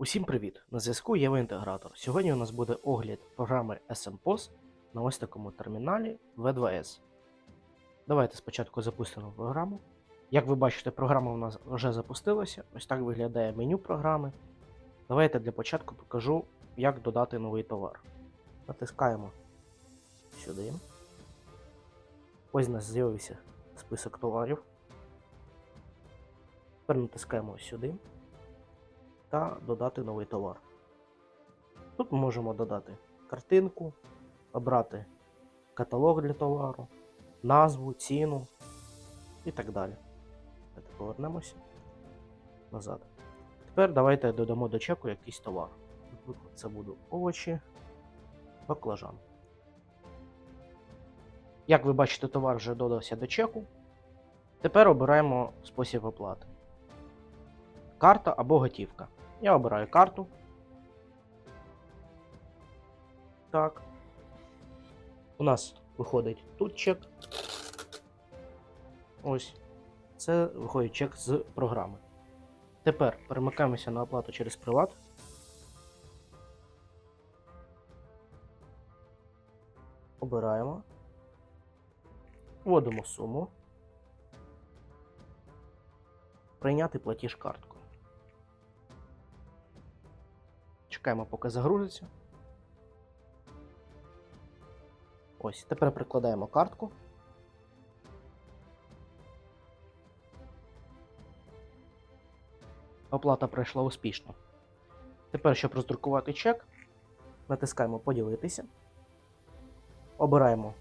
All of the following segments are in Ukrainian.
Усім привіт! На зв'язку Єва Інтегратор. Сьогодні у нас буде огляд програми SMPOS на ось такому терміналі V2S. Давайте спочатку запустимо програму. Як ви бачите, програма у нас вже запустилася. Ось так виглядає меню програми. Давайте для початку покажу, як додати новий товар. Натискаємо сюди. Ось у нас з'явився список товарів. Тепер натискаємо сюди та додати новий товар. Тут ми можемо додати картинку, обрати каталог для товару, назву, ціну і так далі. Давайте повернемося назад. Тепер давайте додамо до чеку якийсь товар. Наприклад, це будуть овочі, баклажан. Як ви бачите, товар вже додався до чеку. Тепер обираємо спосіб оплати. Карта або готівка. Я обираю карту. Так. У нас виходить тут чек. Ось. Це виходить чек з програми. Тепер перемикаємося на оплату через приват. Обираємо. Вводимо суму. Прийняти платіж карткою. Чекаємо, поки загрузиться. Ось, тепер прикладаємо картку. Оплата пройшла успішно. Тепер, щоб роздрукувати чек, натискаємо Поділитися. Обираємо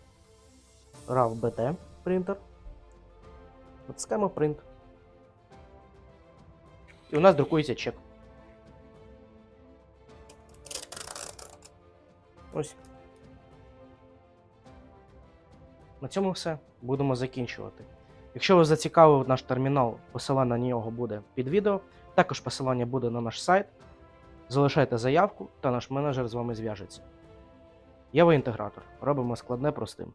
RAW BT принтер. Натискаємо Print. І у нас друкується чек. Ось. На цьому все. Будемо закінчувати. Якщо вас зацікавив наш термінал, посилання на нього буде під відео. Також посилання буде на наш сайт. Залишайте заявку, та наш менеджер з вами зв'яжеться. Єва інтегратор. Робимо складне простим.